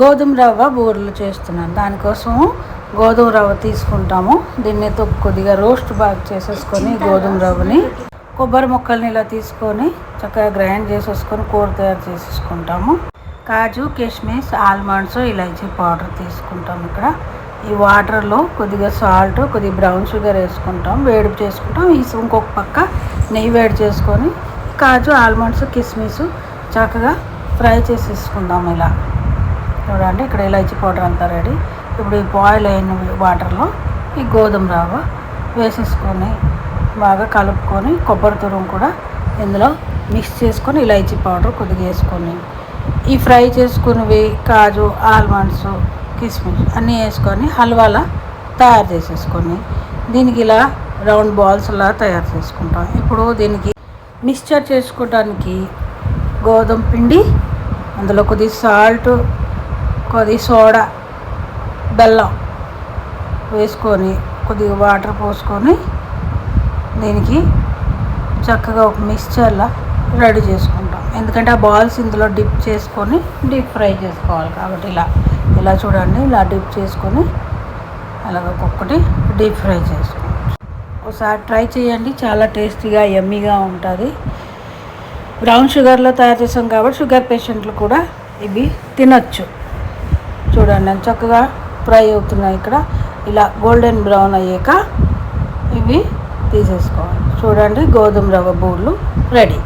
గోధుమ రవ్వ బూరెలు చేస్తున్నాను. దానికోసం గోధుమ రవ్వ తీసుకుంటాము. దీన్ని కొద్దిగా రోస్ట్ బాగా చేసేసుకొని గోధుమ రవ్వని కొబ్బరి ముక్కల్ని ఇలా తీసుకొని చక్కగా గ్రైండ్ చేసేసుకొని కూర తయారు చేసేసుకుంటాము. కాజు కిస్మిస్ ఆల్మండ్స్ ఇలాచీ పౌడర్ తీసుకుంటాం ఇక్కడ. ఈ వాటర్లో కొద్దిగా సాల్ట్ కొద్దిగా బ్రౌన్ షుగర్ వేసుకుంటాం. వేడి చేసుకుంటాం. ఈ ఇంకొక పక్క నెయ్యి వేడి చేసుకొని కాజు ఆల్మండ్స్ కిస్మిస్ చక్కగా ఫ్రై చేసేసుకుందాం ఇలా. చూడండి ఇక్కడ ఇలాచి పౌడర్ అంతా రెడీ. ఇప్పుడు ఈ బాయిల్ అయిన వాటర్లో ఈ గోధుమ రవ్వ వేసేసుకొని బాగా కలుపుకొని కొబ్బరి తురుము కూడా ఇందులో మిక్స్ చేసుకొని ఇలాచీ పౌడర్ కొద్దిగా వేసుకొని ఈ ఫ్రై చేసుకున్నవి కాజు ఆల్మండ్స్ కిస్మిస్ అన్నీ వేసుకొని హల్వాలా తయారు చేసేసుకొని దీనికి ఇలా రౌండ్ బాల్స్లా తయారు చేసుకుంటాం. ఇప్పుడు దీనికి మిక్స్చర్ చేసుకోవడానికి గోధుమ పిండి అందులో కొద్ది సాల్ట్ కొద్ది సోడా బెల్లం వేసుకొని కొద్దిగా వాటర్ పోసుకొని దీనికి చక్కగా ఒక మిక్స్చర్లా రెడీ చేసుకుంటాం. ఎందుకంటే ఆ బాల్స్ ఇందులో డిప్ చేసుకొని డీప్ ఫ్రై చేసుకోవాలి కాబట్టి ఇలా ఇలా చూడండి ఇలా డిప్ చేసుకొని అలాగ ఒక్కొక్కటి డీప్ ఫ్రై చేసుకోవచ్చు ఒకసారి ట్రై చేయండి చాలా టేస్టీగా ఎమ్మీగా ఉంటుంది. బ్రౌన్ షుగర్లో తయారు చేసాం కాబట్టి షుగర్ పేషెంట్లు కూడా ఇవి తినొచ్చు. చూడండి చక్కగా ఫ్రై అవుతున్నాయి ఇక్కడ. ఇలా గోల్డెన్ బ్రౌన్ అయ్యాక ఇవి తీసేసుకోవాలి. చూడండి గోధుమ రవ్వ బూర్లు రెడీ.